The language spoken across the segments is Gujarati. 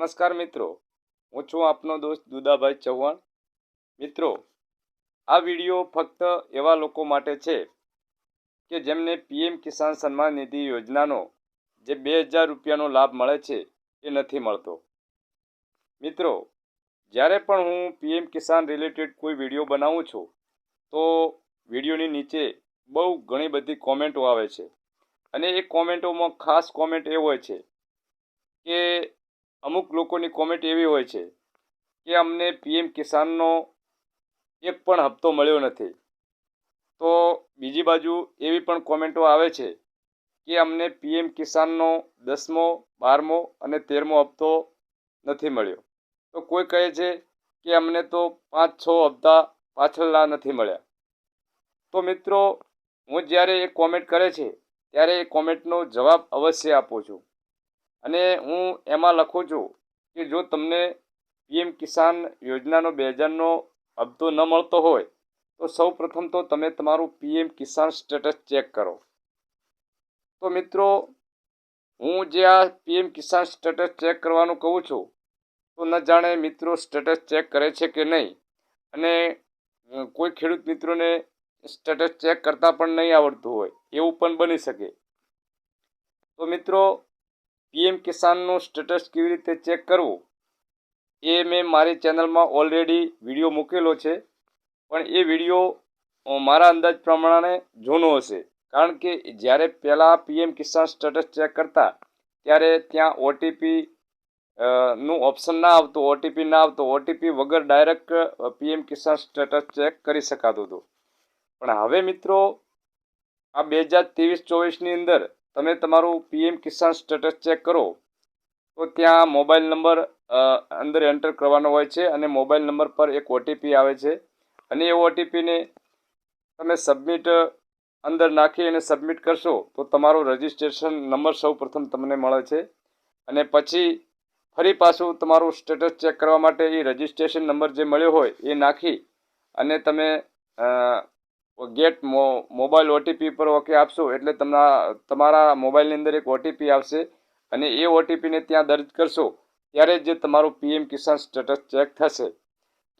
નમસ્કાર મિત્રો. હું છું આપનો દોસ્ત દુદાભાઈ ચૌહાણ. મિત્રો, આ વીડિયો ફક્ત એવા લોકો માટે છે કે જેમને પીએમ કિસાન સન્માન નિધિ યોજનાનો જે બે હજાર રૂપિયાનો લાભ મળે છે એ નથી મળતો. મિત્રો, જ્યારે પણ હું પીએમ કિસાન રિલેટેડ કોઈ વીડિયો બનાવું છું, તો વિડીયોની નીચે બહુ ઘણી બધી કોમેન્ટો આવે છે. અને એ કોમેન્ટોમાં ખાસ કોમેન્ટ એ હોય છે કે અમુક લોકોની કોમેન્ટ એવી હોય છે કે અમને પીએમ કિસાનનો એક પણ હપ્તો મળ્યો નથી. તો બીજી બાજુ એવી પણ કોમેન્ટો આવે છે કે અમને પીએમ કિસાનનો દસમો, બારમો અને તેરમો હપ્તો નથી મળ્યો. તો કોઈ કહે છે કે અમને તો પાંચ, છ હપ્તા પાછળના નથી મળ્યા. તો મિત્રો, હું જ્યારે એ કોમેન્ટ કરે છે, ત્યારે એ કોમેન્ટનો જવાબ અવશ્ય આપું છું. અને હું એમાં લખું છું કે જો તમને પીએમ કિસાન યોજનાનો બે હજારનો હપ્તો ન મળતો હોય, તો સૌ પ્રથમ તો તમે તમારું પીએમ કિસાન સ્ટેટસ ચેક કરો. તો મિત્રો, હું જે આ પીએમ કિસાન સ્ટેટસ ચેક કરવાનું કહું છું, તો ન જાણે મિત્રો સ્ટેટસ ચેક કરે છે કે નહીં. અને કોઈ ખેડૂત મિત્રોને સ્ટેટસ ચેક કરતાં પણ નહીં આવડતું હોય, એવું પણ બની શકે. તો મિત્રો પીએમ કિસાનનું સ્ટેટસ કેવી રીતે ચેક કરવું? એ મેં મારી ચેનલમાં ઓલરેડી વીડિયો મૂકેલો છે. પણ એ વીડિયો મારા અંદાજ પ્રમાણે જૂનો હશે. કારણ કે જ્યારે પહેલાં પીએમ કિસાન સ્ટેટસ ચેક કરતા, ત્યારે ત્યાં ઓટીપી નું ઓપ્શન ના આવતું ઓટીપી ના આવતું. ઓટીપી વગર direct PM Kisan status check કરી શકાતું હતું. પણ હવે મિત્રો, આ બે હજાર ત્રેવીસ ચોવીસની અંદર તમે તમારું પીએમ કિસાન સ્ટેટસ ચેક કરો, તો ત્યાં મોબાઈલ નંબર અંદર એન્ટર કરવાનો હોય છે અને મોબાઈલ નંબર પર એક ઓટીપી આવે છે. અને એ ઓટીપીને તમે સબમિટ અંદર નાખી અને સબમિટ કરશો, તો તમારો રજિસ્ટ્રેશન નંબર સૌ તમને મળે છે. અને પછી ફરી પાછું તમારું સ્ટેટસ ચેક કરવા માટે એ રજિસ્ટ્રેશન નંબર જે મળ્યો હોય એ નાખી અને તમે ગેટ મોબાઈલ ઓટીપી પર ઓકે આપશો એટલે તમારા તમારા મોબાઈલની અંદર એક ઓટીપી આવશે અને એ ઓટીપીને ત્યાં દર્જ કરશો. ત્યારે જે તમારું પીએમ કિસાન સ્ટેટસ ચેક થશે.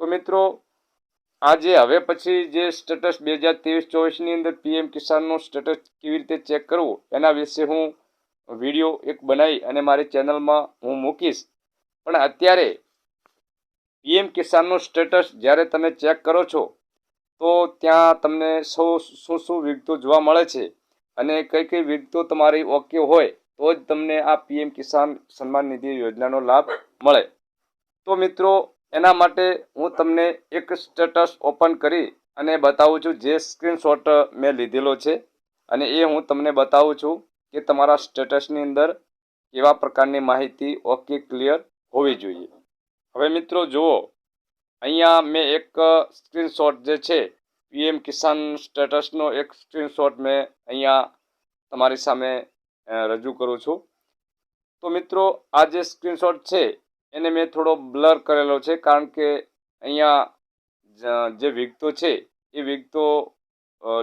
તો મિત્રો, આજે હવે પછી જે સ્ટેટસ બે હજાર ત્રેવીસ ચોવીસની અંદર પીએમ કિસાનનું સ્ટેટસ કેવી રીતે ચેક કરવું, એના વિશે હું વીડિયો એક બનાવી અને મારી ચેનલમાં હું મૂકીશ. પણ અત્યારે પીએમ કિસાનનું સ્ટેટસ જ્યારે તમે ચેક કરો છો તો ત્યાં તમને સૌ શું શું વિગતો જોવા મળે છે? અને કઈ કઈ વિગતો તમારી ઓકે હોય, તો જ તમને આ પીએમ કિસાન સન્માન નિધિ યોજનાનો લાભ મળે. તો મિત્રો, એના માટે હું તમને એક સ્ટેટસ ઓપન કરી અને બતાવું છું, જે સ્ક્રીનશોટ મેં લીધેલો છે. અને એ હું તમને બતાવું છું કે તમારા સ્ટેટસની અંદર કેવા પ્રકારની માહિતી ઓકે, ક્લિયર હોવી જોઈએ. હવે મિત્રો, જુઓ. અહીંયા મેં એક સ્ક્રીનશોટ જે છે, પીએમ કિસાન સ્ટેટસનો એક સ્ક્રીનશોટ મેં અહીંયા તમારી સામે રજૂ કરું છું. તો મિત્રો, આ જે સ્ક્રીનશોટ છે, એને મેં થોડો બ્લર કરેલો છે, કારણ કે અહીંયા જે વિગતો છે, એ વિગતો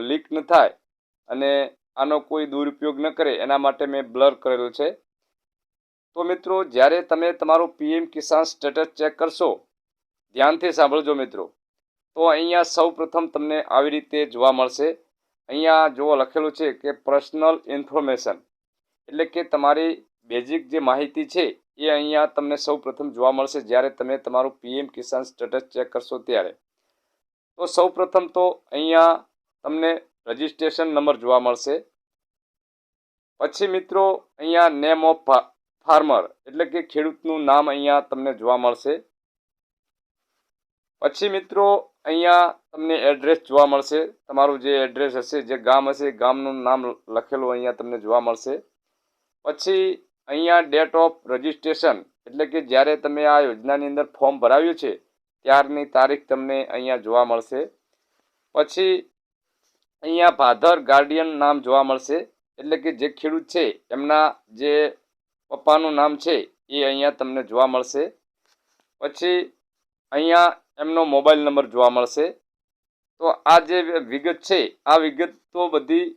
લીક ન થાય અને આનો કોઈ દુરુપયોગ ન કરે, એના માટે મેં બ્લર કરેલો છે. તો મિત્રો, જ્યારે તમે તમારું પીએમ કિસાન સ્ટેટસ ચેક કરશો ધ્યાનથી સાંભળજો મિત્રો. તો અહીંયા સૌ પ્રથમ તમને આવી રીતે જોવા મળશે. અહીંયા જોવો લખેલું છે કે પર્સનલ ઇન્ફોર્મેશન એટલે કે તમારી બેઝિક જે માહિતી છે એ અહીંયા તમને સૌ પ્રથમ જોવા મળશે જ્યારે તમે તમારું પીએમ કિસાન સ્ટેટસ ચેક કરશો ત્યારે. તો સૌ પ્રથમ તો અહીંયા તમને રજિસ્ટ્રેશન નંબર જોવા મળશે. પછી મિત્રો અહીંયા નેમ ઓફ ફાર્મર એટલે કે ખેડૂતનું નામ અહીંયા તમને જોવા મળશે. પછી મિત્રો, અહીંયા તમને એડ્રેસ જોવા મળશે. તમારું જે એડ્રેસ હશે, જે ગામ હશે, ગામનું નામ લખેલું અહીંયા તમને જોવા મળશે. પછી અહીંયા ડેટ ઓફ રજિસ્ટ્રેશન એટલે કે જ્યારે તમે આ યોજનાની અંદર ફોર્મ ભરાવ્યું છે, ત્યારની તારીખ તમને અહીંયા જોવા મળશે. પછી અહીંયા ફાધર ગાર્ડિયન નામ જોવા મળશે, એટલે કે જે ખેડૂત છે, એમના જે પપ્પાનું નામ છે, એ અહીંયા તમને જોવા મળશે. પછી અહીંયા એમનો મોબાઈલ નંબર જોવા મળશે. તો આ જે વિગત છે, આ વિગત તો બધી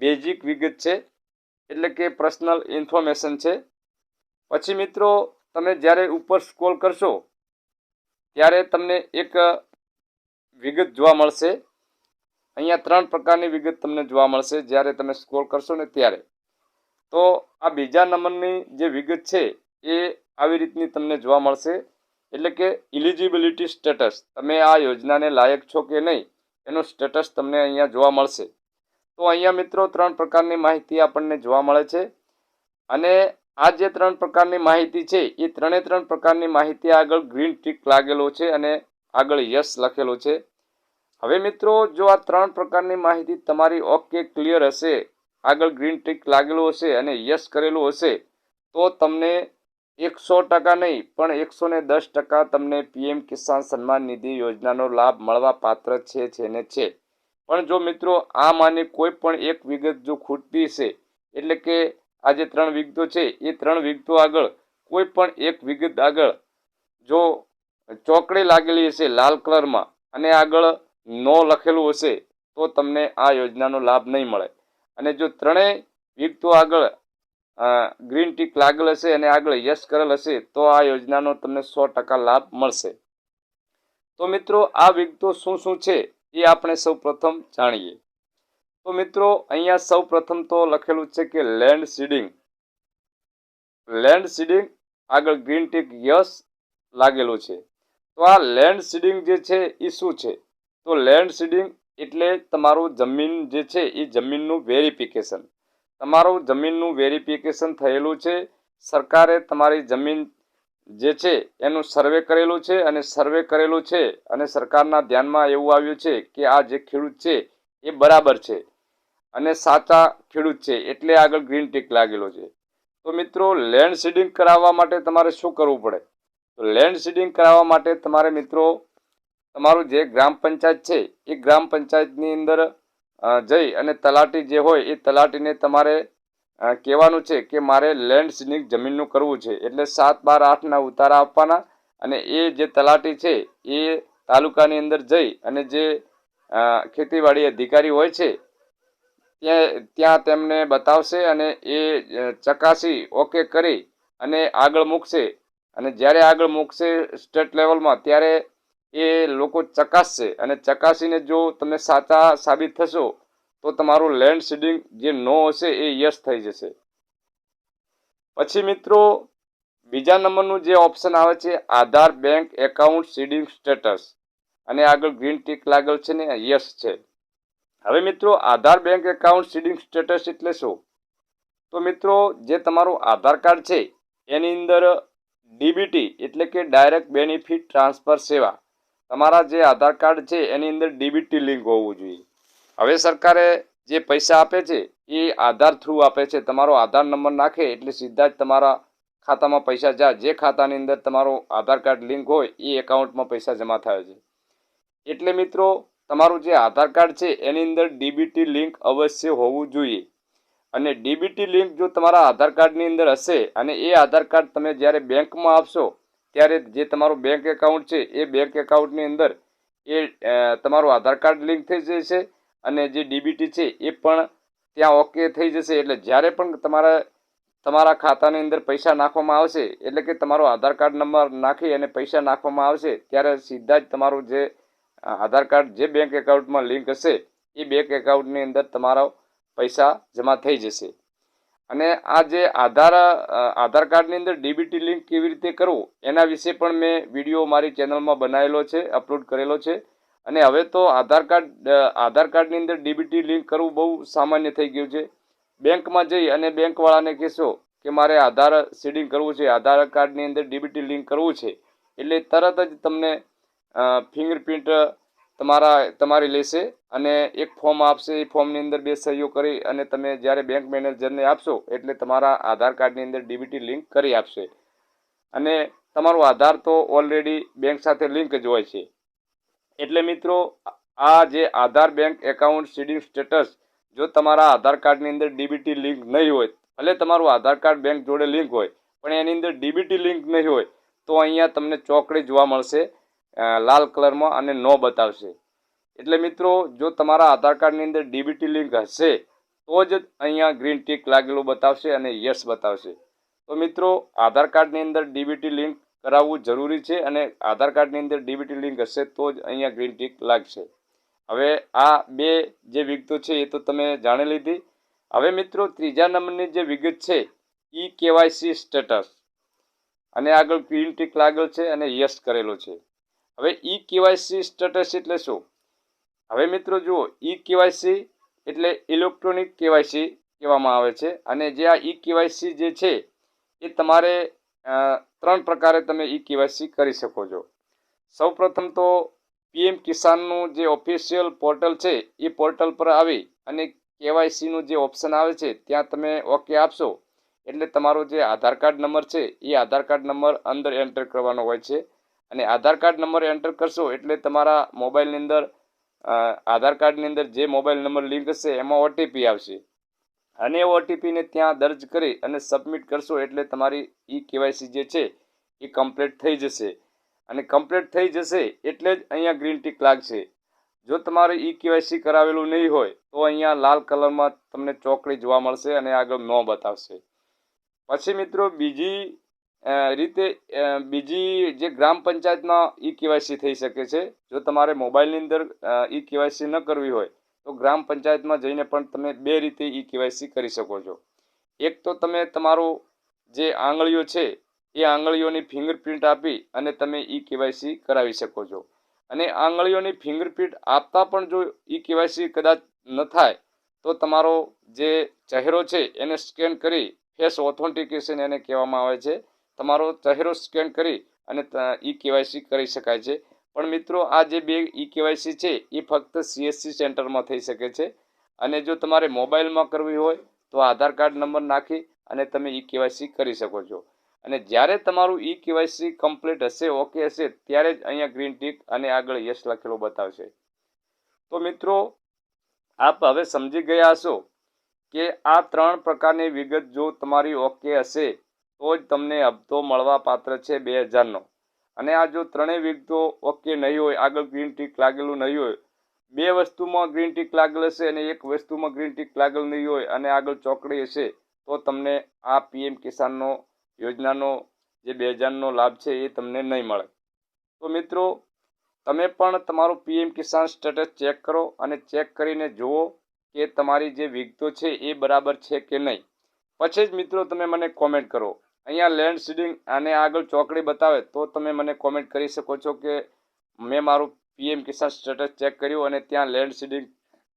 બેઝિક વિગત છે, એટલે કે પર્સનલ ઇન્ફોર્મેશન છે. પછી મિત્રો, તમે જ્યારે ઉપર સ્ક્રોલ કરશો, ત્યારે તમને એક વિગત જોવા મળશે. અહીંયા ત્રણ પ્રકારની વિગત તમને જોવા મળશે, જ્યારે તમે સ્ક્રોલ કરશો ને ત્યારે. તો આ બીજા નંબરની જે વિગત છે, એ આવી રીતની તમને જોવા મળશે. એટલે કે ઇલિજિબિલિટી સ્ટેટસ તમે આ યોજનાને લાયક છો કે નહીં, એનો સ્ટેટસ તમને અહીંયા જોવા મળશે. તો અહીંયા મિત્રો ત્રણ પ્રકારની માહિતી આપણને જોવા મળે છે. અને આ જે ત્રણ પ્રકારની માહિતી છે, એ ત્રણે ત્રણ પ્રકારની માહિતી આગળ ગ્રીન ટીક લાગેલો છે અને આગળ યસ લખેલો છે. હવે મિત્રો, જો આ ત્રણ પ્રકારની માહિતી તમારી ઓકે ક્લિયર હશે, આગળ ગ્રીન ટીક લાગેલું હશે અને યસ કરેલું હશે, તો તમને એકસો ટકા નહીં, પણ એકસો ને દસ ટકા તમને પીએમ કિસાન સન્માન નિધિ યોજનાનો લાભ મળવા પાત્ર છે છે ને છે. પણ જો મિત્રો આમાંની કોઈ પણ એક વિગત જો ખૂટતી છે એટલે કે આ જે ત્રણ વિગતો છે, એ ત્રણ વિગતો આગળ, કોઈ પણ એક વિગત આગળ જો ચોકડી લાગેલી હશે લાલ કલરમાં અને આગળ નો લખેલું હશે, તો તમને આ યોજનાનો લાભ નહીં મળે. અને જો ત્રણેય વિગતો આગળ ગ્રીન ટીક લાગેલ હશે અને આગળ યસ કરેલ હશે, તો આ યોજનાનો તમને સો ટકા લાભ મળશે. તો મિત્રો, આ વિગતો શું શું છે એ આપણે સૌ જાણીએ. તો મિત્રો, અહીંયા સૌ તો લખેલું છે કે લેન્ડ સીડિંગ લેન્ડ સીડિંગ આગળ ગ્રીન ટીક યસ લાગેલું છે. તો આ લેન્ડ સીડિંગ જે છે એ શું છે? તો લેન્ડ સીડિંગ એટલે તમારું જમીન જે છે એ જમીનનું વેરિફિકેશન તમારું જમીનનું વેરિફિકેશન થયેલું છે. સરકારે તમારી જમીન જે છે એનું સર્વે કરેલું છે અને સર્વે કરેલું છે અને સરકારના ધ્યાનમાં એવું આવ્યું છે કે આ જે ખેડૂત છે એ બરાબર છે અને સાચા ખેડૂત છે એટલે આગળ ગ્રીન ટીક લાગેલો છે. તો મિત્રો લેન્ડ સીડિંગ કરાવવા માટે તમારે શું કરવું પડે? તો લેન્ડ સીડિંગ કરાવવા માટે તમારે મિત્રો, તમારું જે ગ્રામ પંચાયત છે એ ગ્રામ પંચાયતની અંદર જઈ અને તલાટી જે હોય એ તલાટીને તમારે કહેવાનું છે કે મારે લેન્ડ સીડિંગ જમીનનું કરવું છે. એટલે સાત બાર આઠના ઉતારા આપવાના અને એ જે તલાટી છે એ તાલુકાની અંદર જઈ અને જે ખેતીવાડી અધિકારી હોય છે, ત્યાં ત્યાં તેમને બતાવશે અને એ ચકાસી ઓકે કરી અને આગળ મૂકશે. અને જ્યારે આગળ મૂકશે સ્ટેટ લેવલમાં ત્યારે એ લોકો ચકાસશે અને ચકાસીને જો તમે સાચા સાબિત થશો, તો તમારું લેન્ડ સીડિંગ જે નો હશે એ યસ થઈ જશે. પછી મિત્રો, બીજા નંબરનું જે ઓપ્શન આવે છે, Aadhaar bank account seeding status અને આગળ ગ્રીન ટીક લાગેલ છે ને યસ છે. હવે મિત્રો, Aadhaar bank account seeding status એટલે શું? તો મિત્રો, જે તમારું આધાર કાર્ડ છે, એની અંદર ડીબીટી એટલે કે ડાયરેક્ટ બેનિફિટ ટ્રાન્સફર સેવા. તમારા જે આધાર કાર્ડ છે, એની અંદર ડીબીટી લિંક હોવું જોઈએ. હવે સરકારે જે પૈસા આપે છે, એ આધાર થ્રુ આપે છે. તમારો આધાર નંબર નાખે એટલે સીધા જ તમારા ખાતામાં પૈસા જાય જે ખાતાની અંદર તમારો આધાર કાર્ડ લિંક હોય, એ એકાઉન્ટમાં પૈસા જમા થાય છે. એટલે મિત્રો, તમારું જે આધાર કાર્ડ છે, એની અંદર ડીબીટી લિંક અવશ્ય હોવું જોઈએ. અને ડીબીટી લિંક જો તમારા આધાર કાર્ડની અંદર હશે, અને એ આધાર કાર્ડ તમે જ્યારે બેંકમાં આપશો ત્યારે જે તમારું બેંક એકાઉન્ટ છે, એ બેંક એકાઉન્ટની અંદર એ તમારું આધાર કાર્ડ લિંક થઈ જશે અને જે ડીબીટી છે, એ પણ ત્યાં ઓકે થઈ જશે. એટલે જ્યારે પણ તમારા તમારા ખાતાની અંદર પૈસા નાખવામાં આવશે, એટલે કે તમારો આધાર કાર્ડ નંબર નાખી અને પૈસા નાખવામાં આવશે, ત્યારે સીધા જ તમારું જે આધાર કાર્ડ જે બેંક એકાઉન્ટમાં લિંક હશે, એ બેંક એકાઉન્ટની અંદર તમારા પૈસા જમા થઈ જશે. અને આ જે આધાર આધાર કાર્ડની અંદર ડીબીટી લિંક કેવી રીતે કરવું, એના વિશે પણ મેં વીડિયો મારી ચેનલમાં બનાવેલો છે, અપલોડ કરેલો છે. અને હવે તો આધાર કાર્ડ આધાર કાર્ડની અંદર ડીબીટી લિંક કરવું બહુ સામાન્ય થઈ ગયું છે. બેંકમાં જઈ અને બેંકવાળાને કહેશો કે મારે આધાર સીડિંગ કરવું છે, આધાર કાર્ડની અંદર ડીબીટી લિંક કરવું છે. એટલે તરત જ તમને ફિંગરપ્રિન્ટ તમારા, તમારી લેશે અને એક ફોર્મ આપશે, એ ફોર્મની અંદર બે સહીઓ કરી અને તમે જ્યારે બેંક મેનેજરને આપશો, એટલે તમારા આધાર કાર્ડની અંદર ડીબીટી લિંક કરી આપશે. અને તમારો આધાર તો ઓલરેડી બેંક સાથે લિંક જ હોય છે. એટલે મિત્રો, આ જે Aadhaar bank account seeding status જો તમારા આધાર કાર્ડની અંદર ડીબીટી લિંક નહીં હોય, ભલે તમારું આધાર કાર્ડ બેંક જોડે લિંક હોય, પણ એની અંદર ડીબીટી લિંક નહીં હોય, તો અહીંયા તમને ચોકડી જોવા મળશે. લાલ કલરમાં અને નો બતાવશે. એટલે મિત્રો, જો તમારા આધાર કાર્ડની અંદર ડીબીટી લિંક હશે, તો જ અહીંયા ગ્રીન ટીક લાગેલું બતાવશે અને યસ બતાવશે. તો મિત્રો, આધાર કાર્ડની અંદર ડીબીટી લિંક કરાવવું જરૂરી છે અને આધાર કાર્ડની અંદર ડીબીટી લિંક હશે, તો જ અહીંયા ગ્રીન ટીક લાગશે. હવે આ બે જે વિગતો છે એ તો તમે જાણી લીધી. હવે મિત્રો, ત્રીજા નંબરની જે વિગત છે, ઈ કેવાયસી સ્ટેટસ. અને આગળ ગ્રીન ટીક લાગેલ છે અને યસ કરેલો છે. હવે ઈ કેવાયસી સ્ટેટસ એટલે શું? હવે મિત્રો જુઓ, ઈ કેવાયસી એટલે ઇલેક્ટ્રોનિક કેવાયસી કહેવામાં આવે છે. અને જે આ ઈ કેવાયસી જે છે, એ તમારે ત્રણ પ્રકારે તમે ઈ કેવાયસી કરી શકો છો. સૌપ્રથમ તો પીએમ કિસાનનું જે ઓફિશિયલ પોર્ટલ છે, એ પોર્ટલ પર આવી અને કેવાયસીનું જે ઓપ્શન આવે છે, ત્યાં તમે ઓકે આપશો. એટલે તમારો જે આધાર કાર્ડ નંબર છે, એ આધાર કાર્ડ નંબર અંદર એન્ટર કરવાનો હોય છે. અને આધાર કાર્ડ નંબર એન્ટર કરશો એટલે તમારા મોબાઈલની અંદર આધાર કાર્ડની અંદર જે મોબાઈલ નંબર લિંક હશે એમાં ઓટીપી આવશે. અને ઓટીપીને ત્યાં દર્જ કરી અને સબમિટ કરશો એટલે તમારી ઈ કેવાયસી જે છે એ કમ્પ્લીટ થઈ જશે. અને કમ્પ્લીટ થઈ જશે એટલે જ અહીંયા ગ્રીન ટીક લાગશે. જો તમારે ઈ કેવાયસી કરાવેલું નહીં હોય તો અહીંયા લાલ કલરમાં તમને ચોકડી જોવા મળશે અને આગળ નો બતાવશે. પછી મિત્રો બીજી રીતે બીજી જે ગ્રામ પંચાયતમાં ઈ કેવાયસી થઈ શકે છે. જો તમારે મોબાઈલની અંદર ઈ કેવાયસી ન કરવી હોય, તો ગ્રામ પંચાયતમાં જઈને પણ તમે બે રીતે ઈ કેવાયસી કરી શકો છો. એક તો તમે તમારું જે આંગળીઓ છે, એ આંગળીઓની ફિંગરપ્રિન્ટ આપી અને તમે ઈ કેવાયસી કરાવી શકો છો. અને આંગળીઓની ફિંગરપ્રિન્ટ આપતા પણ જો ઈ કેવાયસી કદાચ ન થાય, તો તમારો જે ચહેરો છે એને સ્કેન કરી ફેસ ઓથોન્ટિકેશન એને કહેવામાં આવે છે. તમારો ચહેરો સ્કેન કરી અને ઈ કેવાયસી કરી શકાય છે. પણ મિત્રો, આ જે બે ઈ કેવાયસી છે, એ ફક્ત સીએસસી સેન્ટરમાં થઈ શકે છે. અને જો તમારે મોબાઈલમાં કરવી હોય, તો આધાર કાર્ડ નંબર નાખી અને તમે ઈ કેવાયસી કરી શકો છો. અને જ્યારે તમારું ઈ કેવાયસી કમ્પ્લીટ હશે ઓકે હશે, ત્યારે જ અહીંયા ગ્રીન ટીક અને આગળ યસ લખેલો બતાવશે. તો મિત્રો, આપ હવે સમજી ગયા હશો કે આ ત્રણ પ્રકારની વિગત જો તમારી ઓકે હશે તો જ તમને હપ્તો મળવા પાત્ર છે બે હજારનો અને આ જો ત્રણેય વિગતો ઓકે નહીં હોય, આગળ ગ્રીન ટીક લાગેલું નહીં હોય, બે વસ્તુમાં ગ્રીન ટીક લાગેલ હશે અને એક વસ્તુમાં ગ્રીન ટીક લાગેલ નહીં હોય અને આગળ ચોકડી હશે, તો તમને આ પીએમ કિસાનનો યોજનાનો જે બે હજારનો લાભ છે એ તમને નહીં મળે. તો મિત્રો, તમે પણ તમારું પીએમ કિસાન સ્ટેટસ ચેક કરો અને ચેક કરીને જુઓ કે તમારી જે વિગતો છે એ બરાબર છે કે નહીં. પછી જ મિત્રો તમે મને કોમેન્ટ કરો. અહીંયા લેન્ડ સીડિંગ અને આગળ ચોકડી બતાવે તો તમે મને કોમેન્ટ કરી શકો છો કે મેં મારું પીએમ કિસાન સ્ટેટસ ચેક કર્યું અને ત્યાં લેન્ડ સીડિંગ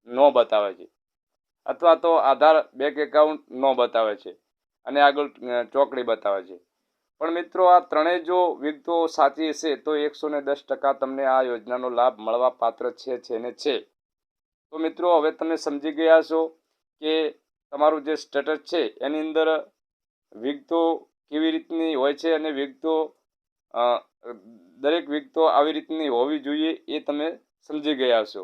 નો બતાવે છે. અથવા તો આધાર બેંક એકાઉન્ટ નો બતાવે છે અને આગળ ચોકડી બતાવે છે. પણ મિત્રો આ ત્રણેય જો વિગતો સાચી હશે તો એકસો ને દસ ટકા તમને આ યોજનાનો લાભ મળવા પાત્ર છે છે ને છે. તો મિત્રો હવે તમે સમજી ગયા છો કે તમારું જે સ્ટેટસ છે એની અંદર વિગતો કેવી રીતની હોય છે અને વિગતો દરેક વિગતો આવી રીતની હોવી જોઈએ એ તમે સમજી ગયા છો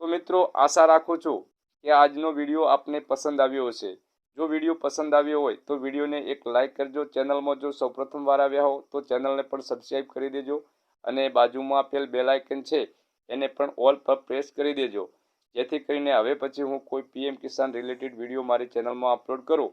તો મિત્રો, આશા રાખું છું કે આજનો વીડિયો આપને પસંદ આવ્યો હશે. જો વીડિયો પસંદ આવ્યો હોય તો વિડીયોને એક લાઇક કરજો. ચેનલમાં જો સૌપ્રથમ વાર આવ્યા હો તો ચેનલને પણ સબસ્ક્રાઈબ કરી દેજો અને બાજુમાં આપેલ બેલ આઇકન છે એને પણ ઓલ પર પ્રેસ કરી દેજો. જેથી કરીને હવે પછી હું કોઈ પીએમ કિસાન રિલેટેડ વીડિયો મારી ચેનલમાં અપલોડ કરું